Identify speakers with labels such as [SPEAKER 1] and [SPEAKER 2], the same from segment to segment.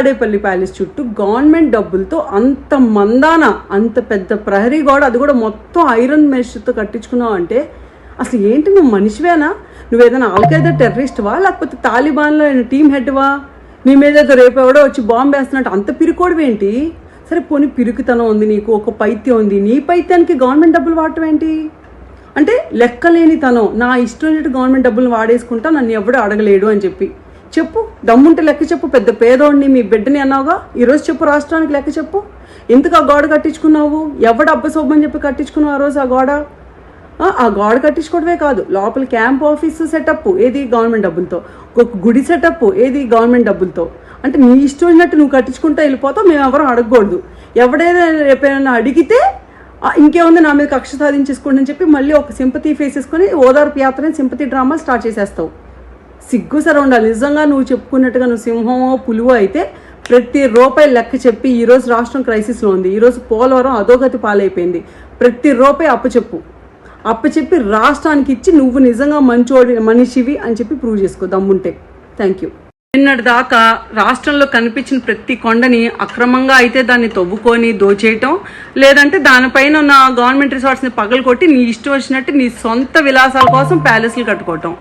[SPEAKER 1] Tadepalli palace చుట్టూ government డబ్బులతో అంత మందాన అంత పెద్ద ప్రహరీ గోడ అది కూడా మొత్తం ఐరన్ మెష్తో కట్టించుకున్నావు అంటే అసలు ఏంటి నువ్వు మనిషివేనా? నువ్వు ఏదైనా ఆల్ఖైదా టెర్రరిస్ట్వా? లేకపోతే తాలిబాన్లో టీం హెడ్వా? నీ మీద ఏదో రేపు ఎవడో వచ్చి బాంబు వేస్తున్నట్టు అంత పిరుకోవడం సరే పోనీ పిరుకుతనం ఉంది నీకు ఒక పైత్యం ఉంది. నీ పైత్యానికి గవర్నమెంట్ డబ్బులు వాడటం ఏంటి? అంటే లెక్కలేని తనం నా ఇష్టం వచ్చినట్టు గవర్నమెంట్ డబ్బులు వాడేసుకుంటా నన్ను ఎవడో అడగలేడు అని చెప్పి. చెప్పు దమ్ముంటే లెక్క చెప్పు పెద్ద పేదోడిని మీ బిడ్డని అన్నావుగా? ఈరోజు చెప్పు రాష్ట్రానికి లెక్క చెప్పు. ఎందుకు ఆ గోడ కట్టించుకున్నావు? ఎవడు అబ్బ చెప్పి కట్టించుకున్నావు ఆ రోజు ఆ గోడ? ఆ, గోడ కట్టించుకోవడమే కాదు లోపల క్యాంప్ ఆఫీస్ సెటప్ ఏది గవర్నమెంట్ డబ్బులతో? ఒక గుడి సెటప్ ఏది గవర్నమెంట్ డబ్బులతో? అంటే నీ ఇష్టం ఉన్నట్టు నువ్వు కట్టించుకుంటా వెళ్ళిపోతావు మేము ఎవరు అడగకూడదు. ఎవడైనా రేపైనా అడిగితే ఇంకేముంది నా మీద కక్ష సాధించేసుకోండి అని చెప్పి మళ్ళీ ఒక సింపతి ఫేస్ వేసుకొని ఓదార్పు యాత్రని సింపతి డ్రామా స్టార్ట్ చేసేస్తావు. సిగ్గు సర ఉండాలి. నిజంగా నువ్వు చెప్పుకున్నట్టుగా నువ్వు సింహమో పులువో అయితే ప్రతి రూపాయి లెక్క చెప్పి ఈరోజు రాష్ట్రం క్రైసిస్లో ఉంది. ఈరోజు పోలవరం అధోగతి పాలైపోయింది. ప్రతి రూపాయి అప్పచెప్పు అప్పచెప్పి రాష్ట్రానికి ఇచ్చి నువ్వు నిజంగా మంచోడి మనిషివి అని చెప్పి ప్రూవ్ చేసుకో. దమ్ముంటే. థ్యాంక్ యూ నిన్నటి దాకా రాష్ట్రంలో కనిపించిన ప్రతి కొండని అక్రమంగా అయితే దాన్ని తవ్వుకొని దోచేయటం లేదంటే దానిపైన ఉన్న గవర్నమెంట్ రిసార్ట్స్ని పగలకొట్టి నీ ఇష్టం వచ్చినట్టు నీ సొంత విలాసాల కోసం ప్యాలెస్లు కట్టుకోవటం.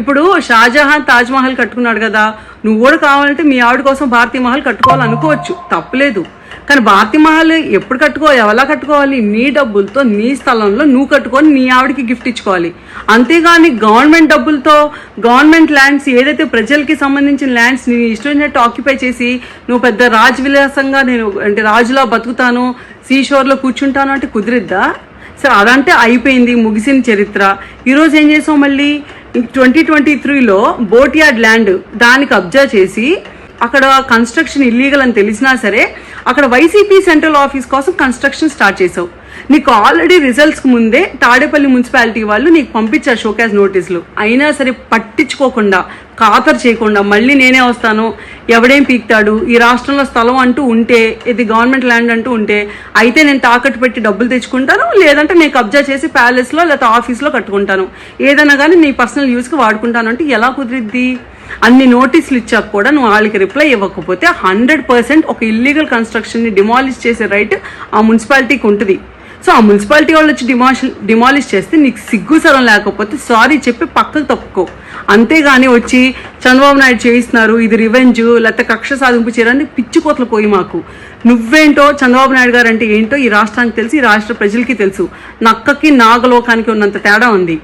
[SPEAKER 1] ఇప్పుడు షాజహాన్ తాజ్ మహల్ కట్టుకున్నాడు కదా. నువ్వు కూడా కావాలంటే మీ ఆవిడ కోసం భారతీ మహల్ కట్టుకోవాలనుకోవచ్చు. తప్పలేదు. కానీ భారతీ మహల్ ఎప్పుడు కట్టుకో ఎలా కట్టుకోవాలి? నీ డబ్బులతో నీ స్థలంలో నువ్వు కట్టుకొని నీ ఆవిడకి గిఫ్ట్ ఇచ్చుకోవాలి. అంతేగాని గవర్నమెంట్ డబ్బులతో గవర్నమెంట్ ల్యాండ్స్ ఏదైతే ప్రజలకి సంబంధించిన ల్యాండ్స్ నీ ఇష్టమైనట్టు ఆక్యుపై చేసి నువ్వు పెద్ద రాజవిలాసంగా నేను అంటే రాజులా బతుకుతాను సీషోర్లో కూర్చుంటాను అంటే కుదిరిద్దా? సరే అదంటే అయిపోయింది ముగిసిన చరిత్ర. ఈరోజు ఏం చేసావు మళ్ళీ? ట్వంటీ ట్వంటీ త్రీలో బోట్యార్డ్ ల్యాండ్ దాన్ని కబ్జా చేసి అక్కడ కన్స్ట్రక్షన్ ఇల్లీగల్ అని తెలిసినా సరే అక్కడ వైసీపీ సెంట్రల్ ఆఫీస్ కోసం కన్స్ట్రక్షన్ స్టార్ట్ చేసావు. నీకు ఆల్రెడీ రిజల్ట్స్కి ముందే తాడేపల్లి మున్సిపాలిటీ వాళ్ళు నీకు పంపించారు షోకేస్ నోటీసులు అయినా సరే పట్టించుకోకుండా ఖాతరు చేయకుండా మళ్ళీ నేనే వస్తాను ఎవడేం పీక్తాడు ఈ రాష్ట్రంలో స్థలం అంటూ ఉంటే ఇది గవర్నమెంట్ ల్యాండ్ అంటూ ఉంటే అయితే నేను తాకట్టు పెట్టి డబ్బులు తెచ్చుకుంటాను లేదంటే నేను కబ్జా చేసి ప్యాలెస్లో లేకపోతే ఆఫీస్లో కట్టుకుంటాను. ఏదైనా కానీ నీ పర్సనల్ యూస్కి వాడుకుంటాను అంటే ఎలా కుదిరిద్ది? అన్ని నోటీసులు ఇచ్చాక కూడా నువ్వు వాళ్ళకి రిప్లై ఇవ్వకపోతే హండ్రెడ్ పర్సెంట్ ఒక ఇల్లీగల్ కన్స్ట్రక్షన్ని డిమాలిష్ చేసే రైట్ ఆ మున్సిపాలిటీకి ఉంటుంది. సో ఆ మున్సిపాలిటీ వాళ్ళు వచ్చి డిమాష్ డిమాలిష్ చేస్తే నీకు సిగ్గు సరం లేకపోతే సారీ చెప్పి పక్కకు తప్పుకో అంతేగాని వచ్చి చంద్రబాబు నాయుడు చేయిస్తున్నారు ఇది రివెంజ్ లేకపోతే కక్ష సాధింపు చేయడానికి పిచ్చి కోతలు పోయి మాకు. నువ్వేంటో చంద్రబాబు నాయుడు గారు అంటే ఏంటో ఈ రాష్ట్రానికి తెలుసు ఈ రాష్ట్ర ప్రజలకి తెలుసు. నక్కకి నాగలోకానికి ఉన్నంత తేడా ఉంది.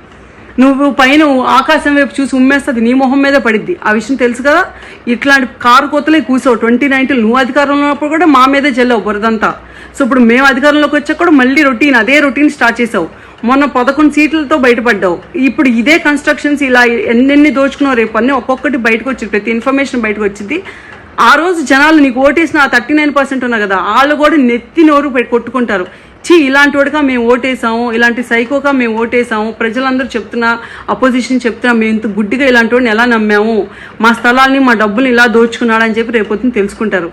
[SPEAKER 1] నువ్వు పైన ఆకాశం వైపు చూసి ఉమ్మేస్తుంది నీ మొహం మీద పడిద్ది. ఆ విషయం తెలుసు కదా? ఇట్లాంటి కారు కోతలే కూసావు. ట్వంటీ నైన్టీన్ నువ్వు అధికారంలో ఉన్నప్పుడు కూడా మా మీదే చెల్లావు బురదంతా. సో ఇప్పుడు మేము అధికారంలోకి వచ్చాక కూడా మళ్ళీ రొటీన్ అదే రొటీన్ స్టార్ట్ చేసావు. మొన్న పదకొండు సీట్లతో బయటపడ్డావు. ఇప్పుడు ఇదే కన్స్ట్రక్షన్స్ ఇలా ఎన్నెన్ని దోచుకున్నావు రేపు అన్నీ ఒక్కొక్కటి బయటకు వచ్చింది. ప్రతి ఇన్ఫర్మేషన్ బయటకు వచ్చింది. ఆ రోజు జనాలు నీకు ఓటేసిన ఆ థర్టీ నైన్ పర్సెంట్ ఉన్నా కదా వాళ్ళు కూడా నెత్తి నోరు పెట్టి కొట్టుకుంటారు. ఛీ ఇలాంటి వాడిగా మేము ఓటేసాము ఇలాంటి సైకోగా మేము ఓటేసాము ప్రజలందరూ చెప్తున్నా అపోజిషన్ చెప్తున్నా మేము ఇంత గుడ్డిగా ఇలాంటి వాడిని ఎలా నమ్మాము? మా స్థలాల్ని మా డబ్బులు ఇలా దోచుకున్నాడని చెప్పి రేపొద్దున తెలుసుకుంటారు.